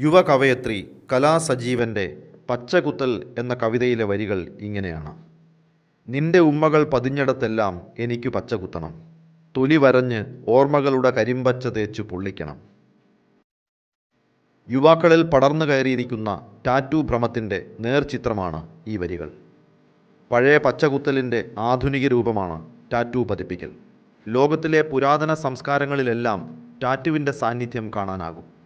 യുവ കവയത്രി കലാസജീവന്റെ പച്ചകുത്തൽ എന്ന കവിതയിലെ വരികൾ ഇങ്ങനെയാണ്. നിന്റെ ഉമ്മകൾ പതിഞ്ഞിടത്തെല്ലാം എനിക്ക് പച്ചകുത്തണം. തൊലി വരഞ്ഞ് ഓർമ്മകളുടെ കരിമ്പച്ച തേച്ചു പൊള്ളിക്കണം. യുവാക്കളിൽ പടർന്നു കയറിയിരിക്കുന്ന ടാറ്റു ഭ്രമത്തിന്റെ നേർചിത്രമാണ് ഈ വരികൾ. പഴയ പച്ചകുത്തലിന്റെ ആധുനിക രൂപമാണ് ടാറ്റു പതിപ്പിക്കൽ. ലോകത്തിലെ പുരാതന സംസ്കാരങ്ങളിലെല്ലാം ടാറ്റുവിന്റെ സാന്നിധ്യം കാണാനാകും.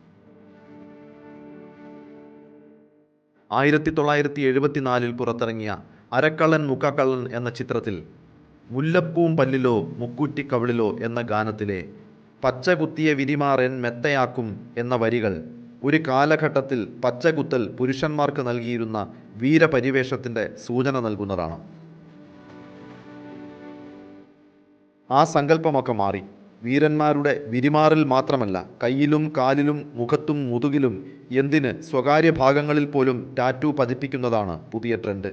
ആയിരത്തി തൊള്ളായിരത്തി എഴുപത്തിനാലിൽ പുറത്തിറങ്ങിയ അരക്കള്ളൻ മുക്കക്കള്ളൻ എന്ന ചിത്രത്തിൽ മുല്ലപ്പൂം പല്ലിലോ മുക്കൂറ്റിക്കവിളിലോ എന്ന ഗാനത്തിലെ പച്ച കുത്തിയ വിരിമാറൻ മെത്തയാക്കും എന്ന വരികൾ ഒരു കാലഘട്ടത്തിൽ പച്ചകുത്തൽ പുരുഷന്മാർക്ക് നൽകിയിരുന്ന വീരപരിവേഷത്തിന്റെ സൂചന നൽകുന്നതാണ്. ആ സങ്കല്പമൊക്കെ മാറി. വീരന്മാരുടെ വിരിമാറിൽ മാത്രമല്ല കയ്യിലും കാലിലും മുഖത്തും മുതുകിലും എന്തിന് സ്വകാര്യ ഭാഗങ്ങളിൽ പോലും ടാറ്റു പതിപ്പിക്കുന്നതാണ് പുതിയ ട്രെൻഡ്.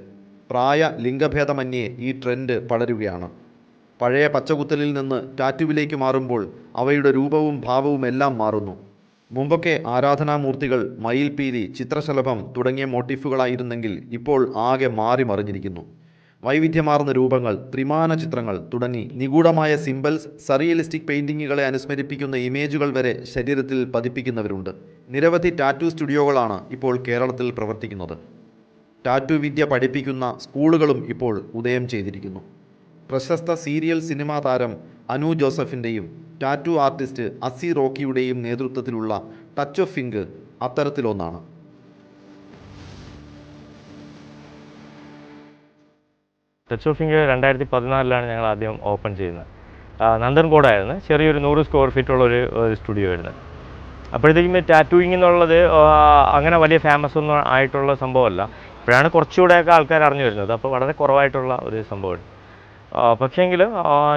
പ്രായ ലിംഗഭേദമന്യേ ഈ ട്രെൻഡ് പടരുകയാണ്. പഴയ പച്ചകുത്തലിൽ നിന്ന് ടാറ്റുവിലേക്ക് മാറുമ്പോൾ അവയുടെ രൂപവും ഭാവവും എല്ലാം മാറുന്നു. മുമ്പൊക്കെ ആരാധനാമൂർത്തികൾ മയിൽപീലി ചിത്രശലഭം തുടങ്ങിയ മോട്ടീഫുകളായിരുന്നെങ്കിൽ ഇപ്പോൾ ആകെ മാറി മറിഞ്ഞിരിക്കുന്നു വൈവിധ്യമാർന്ന രൂപങ്ങൾ ത്രിമാന ചിത്രങ്ങൾ തുടങ്ങി നിഗൂഢമായ സിംബൽസ് സറിയലിസ്റ്റിക് പെയിന്റിങ്ങുകളെ അനുസ്മരിപ്പിക്കുന്ന ഇമേജുകൾ വരെ ശരീരത്തിൽ പതിപ്പിക്കുന്നവരുണ്ട്. നിരവധി ടാറ്റു സ്റ്റുഡിയോകളാണ് ഇപ്പോൾ കേരളത്തിൽ പ്രവർത്തിക്കുന്നത്. ടാറ്റു വിദ്യ പഠിപ്പിക്കുന്ന സ്കൂളുകളും ഇപ്പോൾ ഉദയം ചെയ്തിരിക്കുന്നു. പ്രശസ്ത സീരിയൽ സിനിമാ താരം അനു ജോസഫിന്റെയും ടാറ്റു ആർട്ടിസ്റ്റ് അസി റോക്കിയുടെയും നേതൃത്വത്തിലുള്ള ടച്ച് ഓഫ് ഫിങ്ക് അത്തരത്തിലൊന്നാണ്. ടച്ച് ഓഫ് ഇന്ത്യ രണ്ടായിരത്തി പതിനാലിലാണ് ഞങ്ങൾ ആദ്യം ഓപ്പൺ ചെയ്യുന്നത്. നന്ദൻകോടായിരുന്നു ചെറിയൊരു നൂറ് സ്ക്വയർ ഫീറ്റ് ഉള്ള ഒരു ഒരു സ്റ്റുഡിയോ ആയിരുന്നു. അപ്പോഴത്തേക്കും ടാറ്റൂയിങ് എന്നുള്ളത് അങ്ങനെ വലിയ ഫേമസ് ഒന്നും ആയിട്ടുള്ള സംഭവമല്ല. ഇപ്പോഴാണ് കുറച്ചുകൂടെയൊക്കെ ആൾക്കാർ അറിഞ്ഞു വരുന്നത്. അപ്പോൾ വളരെ കുറവായിട്ടുള്ള ഒരു സംഭവമാണ്. പക്ഷേങ്കിൽ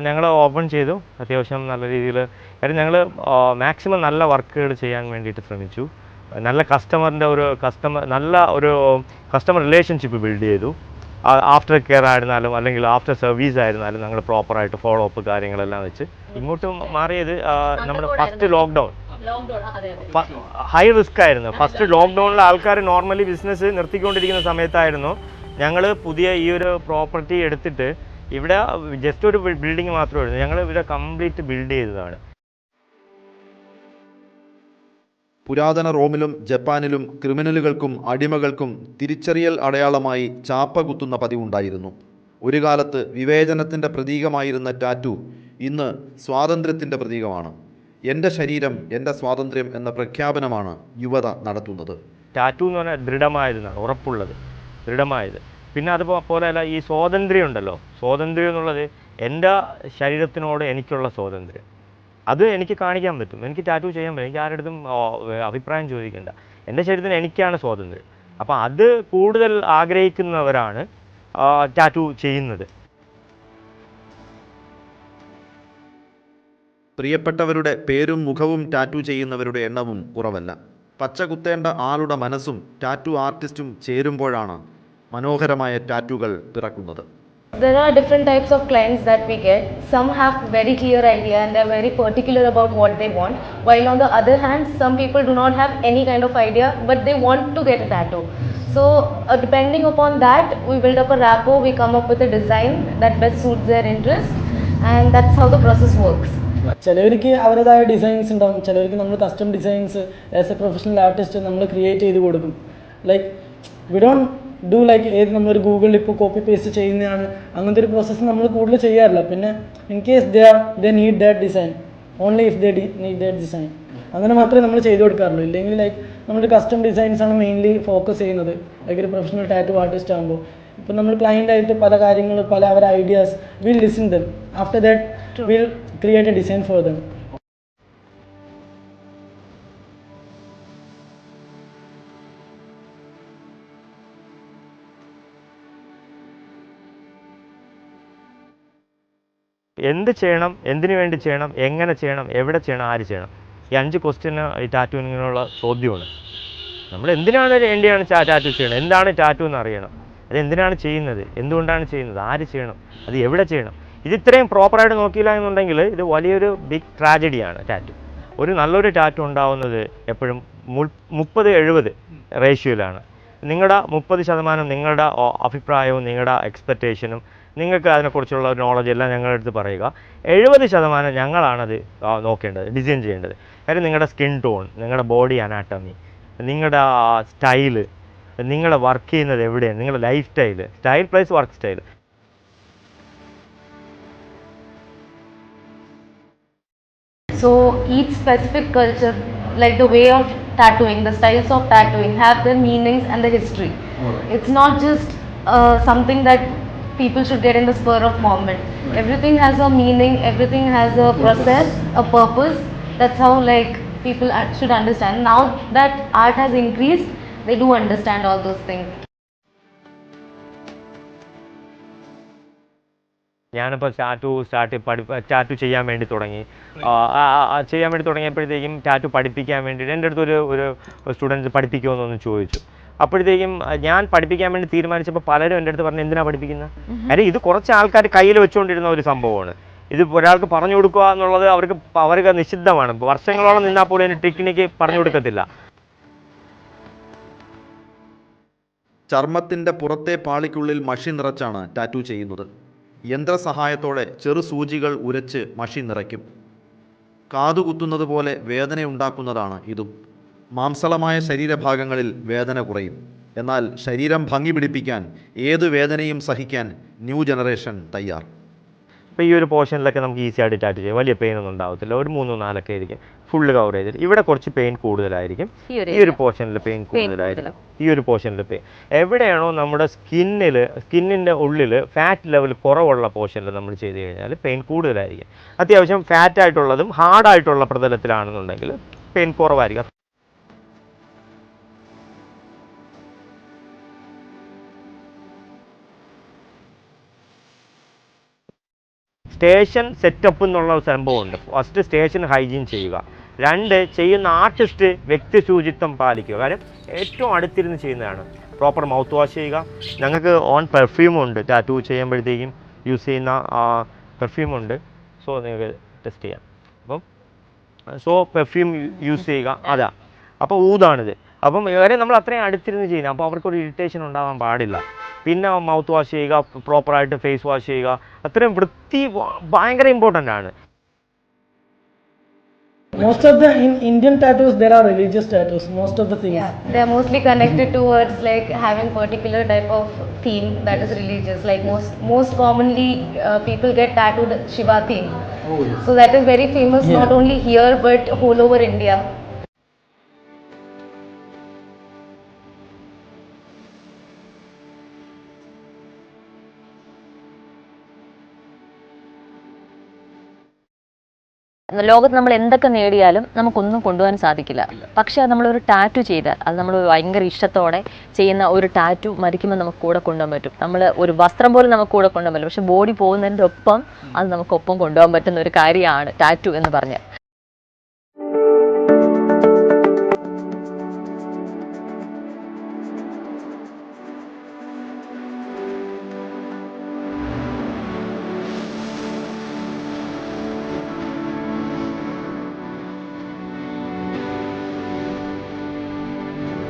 ഞങ്ങൾ ഓപ്പൺ ചെയ്തു. അത്യാവശ്യം നല്ല രീതിയിൽ കാര്യം ഞങ്ങൾ മാക്സിമം നല്ല വർക്കുകൾ ചെയ്യാൻ വേണ്ടിയിട്ട് ശ്രമിച്ചു. നല്ല കസ്റ്റമറിന്റെ ഒരു കസ്റ്റമർ നല്ല ഒരു കസ്റ്റമർ റിലേഷൻഷിപ്പ് ബിൽഡ് ചെയ്തു. ആഫ്റ്റർ കെയർ ആയിരുന്നാലും അല്ലെങ്കിൽ ആഫ്റ്റർ സർവീസ് ആയിരുന്നാലും ഞങ്ങൾ പ്രോപ്പറായിട്ട് ഫോളോ അപ്പ് കാര്യങ്ങളെല്ലാം വെച്ച് ഇങ്ങോട്ട് മാറിയത് നമ്മുടെ ഫസ്റ്റ് ലോക്ക്ഡൗൺ ഹൈ റിസ്ക് ആയിരുന്നു. ഫസ്റ്റ് ലോക്ക്ഡൗണിൽ ആൾക്കാർ നോർമലി ബിസിനസ് നിർത്തിക്കൊണ്ടിരിക്കുന്ന സമയത്തായിരുന്നു. ഞങ്ങൾ പുതിയ ഈ ഒരു പ്രോപ്പർട്ടി എടുത്തിട്ട് ഇവിടെ ജസ്റ്റ് ഒരു ബിൽഡിംഗ് മാത്രമായിരുന്നു ഞങ്ങൾ ഇവിടെ കംപ്ലീറ്റ് ബിൽഡ് ചെയ്തതാണ്. പുരാതന റോമിലും ജപ്പാനിലും ക്രിമിനലുകൾക്കും അടിമകൾക്കും തിരിച്ചറിയൽ അടയാളമായി ചാപ്പ കുത്തുന്ന പതിവുണ്ടായിരുന്നു. ഒരു കാലത്ത് വിവേചനത്തിന്റെ പ്രതീകമായിരുന്ന ടാറ്റു ഇന്ന് സ്വാതന്ത്ര്യത്തിന്റെ പ്രതീകമാണ്. എന്റെ ശരീരം എന്റെ സ്വാതന്ത്ര്യം എന്ന പ്രഖ്യാപനമാണ് യുവത നടത്തുന്നത്. ടാറ്റു എന്ന് പറഞ്ഞാൽ ദൃഢമായതെന്നാണ് ഉറപ്പുള്ളത്. ദൃഢമായത്. പിന്നെ അതുപോലെ അല്ല ഈ സ്വാതന്ത്ര്യം ഉണ്ടല്ലോ സ്വാതന്ത്ര്യം എന്നുള്ളത് എന്റെ ശരീരത്തിനോട് എനിക്കുള്ള സ്വാതന്ത്ര്യം. അത് എനിക്ക് കാണിക്കാൻ പറ്റും. എനിക്ക് ടാറ്റു ചെയ്യാൻ പറ്റും. എനിക്ക് ആരുടെ അഭിപ്രായം ചോദിക്കേണ്ട. എന്റെ ശരീരത്തിന് എനിക്കാണ് സ്വാതന്ത്ര്യം. അപ്പോൾ അത് കൂടുതൽ ആഗ്രഹിക്കുന്നവരാണ് ടാറ്റു ചെയ്യുന്നത്. പ്രിയപ്പെട്ടവരുടെ പേരും മുഖവും ടാറ്റു ചെയ്യുന്നവരുടെ എണ്ണവും കുറവല്ല. പച്ച കുത്തേണ്ട ആളുടെ മനസ്സും ടാറ്റു ആർട്ടിസ്റ്റും ചേരുമ്പോഴാണ് മനോഹരമായ ടാറ്റുകൾ പിറക്കുന്നത്. There are different types of clients that we get. Some have very clear idea and they're very particular about what they want. While on the other hand, some people do not have any kind of idea, but they want to get a tattoo. So uh, depending upon that, we build up a rapport. We come up with a design that best suits their interest, and that's how the process works. ചിലവർക്ക് അവരുടേതായ designs ഉണ്ടാവും ചിലവർക്ക് നമ്മൾ custom designs as a professional artist നമ്മൾ create ചെയ്ത് കൊടുക്കും like we don't do like ഏത് നമ്മളൊരു ഗൂഗിളിൽ ഇപ്പോൾ കോപ്പി പേസ്റ്റ് ചെയ്യുന്നതാണ്. അങ്ങനത്തെ ഒരു പ്രോസസ്സ് നമ്മൾ കൂടുതൽ ചെയ്യാറില്ല. പിന്നെ in case the are they need that design only if the need that design അങ്ങനെ മാത്രമേ നമ്മൾ ചെയ്ത് കൊടുക്കാറുള്ളൂ. ഇല്ലെങ്കിൽ ലൈക്ക് നമ്മൾ കസ്റ്റം ഡിസൈൻസ് ആണ് മെയിൻലി ഫോക്കസ് ചെയ്യുന്നത്. ലൈക്ക് ഒരു പ്രൊഫഷണൽ ടാറ്റു ആർട്ടിസ്റ്റ് ആകുമ്പോൾ ഇപ്പം നമ്മൾ ക്ലയന്റ് ആയിട്ട് പല കാര്യങ്ങൾ പല അവരുടെ ideas will listen them after that will create a design for them എന്ത് ചെയ്യണം എന്തിനു വേണ്ടി ചെയ്യണം എങ്ങനെ ചെയ്യണം എവിടെ ചെയ്യണം ആര് ചെയ്യണം? ഈ അഞ്ച് ക്വസ്റ്റ്യന് ഈ ടാറ്റുവിനുള്ള ചോദ്യമാണ്. നമ്മൾ എന്തിനാണ് വേണ്ടിയാണ് ടാറ്റു ചെയ്യണം എന്താണ് ടാറ്റു എന്ന് അറിയണം. അത് എന്തിനാണ് ചെയ്യുന്നത്? എന്തുകൊണ്ടാണ് ചെയ്യുന്നത്? ആര് ചെയ്യണം? അത് എവിടെ ചെയ്യണം? ഇത് ഇത്രയും പ്രോപ്പറായിട്ട് നോക്കിയില്ല എന്നുണ്ടെങ്കിൽ ഇത് വലിയൊരു ബിഗ് ട്രാജഡിയാണ് ടാറ്റു ഒരു നല്ലൊരു ടാറ്റു ഉണ്ടാവുന്നത് എപ്പോഴും മുപ്പത് എഴുപത് റേഷ്യോയിലാണ് നിങ്ങളുടെ മുപ്പത് ശതമാനം നിങ്ങളുടെ അഭിപ്രായവും നിങ്ങളുടെ എക്സ്പെക്റ്റേഷനും നിങ്ങൾക്ക് അതിനെക്കുറിച്ചുള്ള നോളജ് എല്ലാം ഞങ്ങളുടെ അടുത്ത് പറയുക. എഴുപത് ശതമാനം ഞങ്ങളാണത് നോക്കേണ്ടത് ഡിസൈൻ ചെയ്യേണ്ടത്. കാര്യം നിങ്ങളുടെ സ്കിൻ ടോൺ നിങ്ങളുടെ ബോഡി അനാട്ടമി നിങ്ങളുടെ സ്റ്റൈൽ നിങ്ങളെ വർക്ക് ചെയ്യുന്നത് എവിടെയാണ് നിങ്ങളുടെ life style style plus work style So each specific culture, like the way of tattooing, the styles of tattooing, have their meanings and the history It's not just uh, something that people should get in the spur of moment. Everything has a meaning. Everything has a process, a purpose. That's how like people uh, should understand. Now that art has increased, they do understand all those things. ഞാനിപ്പോൾ tattoo start പഠി tattoo ചെയ്യാൻ വേണ്ടി തുടങ്ങി ചെയ്യാൻ വേണ്ടി തുടങ്ങിയപ്പോഴത്തേക്കും tattoo പഠിപ്പിക്കാൻ വേണ്ടിയിട്ട് എന്റെ അടുത്തൊരു ഒരു സ്റ്റുഡന്റ് പഠിപ്പിക്കുമെന്നൊന്ന് ചോദിച്ചു അപ്പോഴത്തേക്കും ഞാൻ പഠിപ്പിക്കാൻ വേണ്ടി തീരുമാനിച്ചപ്പോൾ പലരും എന്റെ അടുത്ത് പറഞ്ഞു എന്തിനാണ് പഠിപ്പിക്കുന്നത് കാര്യം ഇത് കുറച്ച് ആൾക്കാർ കയ്യിൽ വെച്ചുകൊണ്ടിരുന്ന ഒരു സംഭവമാണ്. ഇത് ഒരാൾക്ക് പറഞ്ഞു കൊടുക്കുക എന്നുള്ളത് അവർക്ക് അവർക്ക് നിഷിദ്ധമാണ്. വർഷങ്ങളോളം നിന്നാൽ പോലും അതിന് ടെക്നിക്ക് പറഞ്ഞു കൊടുക്കത്തില്ല. ചർമ്മത്തിന്റെ പുറത്തെ പാളിക്കുള്ളിൽ മഷി നിറച്ചാണ് ടാറ്റു ചെയ്യുന്നത്. യന്ത്രസഹായത്തോടെ ചെറു സൂചികൾ ഉരച്ച് മഷി നിറയ്ക്കും. കാതുകുത്തുന്നത് പോലെ വേദനയുണ്ടാക്കുന്നതാണ് ഇതും. മാംസളമായ ശരീരഭാഗങ്ങളിൽ വേദന കുറയും. എന്നാൽ ശരീരം ഭംഗി പിടിപ്പിക്കാൻ ഏതു വേദനയും സഹിക്കാൻ ന്യൂ ജനറേഷൻ തയ്യാർ. ഇപ്പോൾ ഈ ഒരു പോർഷനിലൊക്കെ നമുക്ക് ഈസി ആയിട്ട് ടാറ്റ് ചെയ്യാം. വലിയ പെയിൻ ഒന്നും ഉണ്ടാവത്തില്ല. ഒരു മൂന്നോ നാലൊക്കെ ആയിരിക്കും. ഫുള്ള് കവർ ചെയ്തിട്ട് ഇവിടെ കുറച്ച് പെയിൻ കൂടുതലായിരിക്കും. ഈ ഒരു പോർഷനിൽ പെയിൻ കൂടുതലായിരിക്കും. ഈ ഒരു പോർഷനിൽ പെയിൻ എവിടെയാണോ നമ്മുടെ സ്കിന്നിൽ സ്കിന്നിന്റെ ഉള്ളിൽ ഫാറ്റ് ലെവൽ കുറവുള്ള പോർഷനിൽ നമ്മൾ ചെയ്ത് കഴിഞ്ഞാൽ പെയിൻ കൂടുതലായിരിക്കും. അത്യാവശ്യം ഫാറ്റ് ആയിട്ടുള്ളതും ഹാർഡായിട്ടുള്ള പ്രതലത്തിലാണെന്നുണ്ടെങ്കിൽ പെയിൻ കുറവായിരിക്കും. സ്റ്റേഷൻ സെറ്റപ്പ് എന്നുള്ള സംഭവമുണ്ട്. ഫസ്റ്റ് സ്റ്റേഷൻ ഹൈജീൻ ചെയ്യുക. രണ്ട് ചെയ്യുന്ന ആർട്ടിസ്റ്റ് വ്യക്തി ശുചിത്വം പാലിക്കുക. കാര്യം ഏറ്റവും അടുത്തിരുന്ന് ചെയ്യുന്നതാണ്. പ്രോപ്പർ മൗത്ത് വാഷ് ചെയ്യുക. ഞങ്ങൾക്ക് ഓൺ പെർഫ്യൂം ഉണ്ട്. ടാറ്റൂ ചെയ്യുമ്പോഴത്തേക്കും യൂസ് ചെയ്യുന്ന പെർഫ്യൂം ഉണ്ട്. സോ നിങ്ങൾക്ക് ടെസ്റ്റ് ചെയ്യാം. അപ്പം സോ പെർഫ്യൂം യൂസ് ചെയ്യുക. അതാ. അപ്പോൾ ഊതാണിത്. അപ്പം ഇവരെ നമ്മൾ അത്രയും അടുത്തിരുന്ന് ചെയ്യുന്നത്. അപ്പോൾ അവർക്കൊരു ഇറിറ്റേഷൻ ഉണ്ടാവാൻ പാടില്ല. പിന്നെ മൗത്ത് വാഷ് ചെയ്യുക പ്രോപ്പറായിട്ട് ഫേസ് വാഷ് ചെയ്യുക അത്രയും വൃത്തി വ- ഭയങ്കര ഇമ്പോർട്ടൻ്റ് ആണ് Most of the in Indian tattoos, there are religious tattoos. Most of the things. Yeah, they're mostly connected towards like having particular type of theme that is religious. Like most most commonly, uh, people get tattooed Shiva theme. So that is very famous not Yeah. only here but whole over India. ലോകത്ത് നമ്മൾ എന്തൊക്കെ നേടിയാലും നമുക്കൊന്നും കൊണ്ടുപോകാൻ സാധിക്കില്ല. പക്ഷെ അത് നമ്മളൊരു tattoo ചെയ്താൽ അത് നമ്മൾ ഭയങ്കര ഇഷ്ടത്തോടെ ചെയ്യുന്ന ഒരു ടാറ്റു മരിക്കുമ്പോൾ നമുക്ക് കൂടെ കൊണ്ടുപോകാൻ പറ്റും. നമ്മൾ ഒരു വസ്ത്രം പോലും നമുക്ക് കൂടെ കൊണ്ടുപോകാൻ പറ്റും പക്ഷെ ബോഡി പോകുന്നതിന്റെ ഒപ്പം അത് നമുക്കൊപ്പം കൊണ്ടുപോകാൻ പറ്റുന്ന ഒരു കാര്യമാണ് ടാറ്റു എന്ന് പറഞ്ഞാൽ.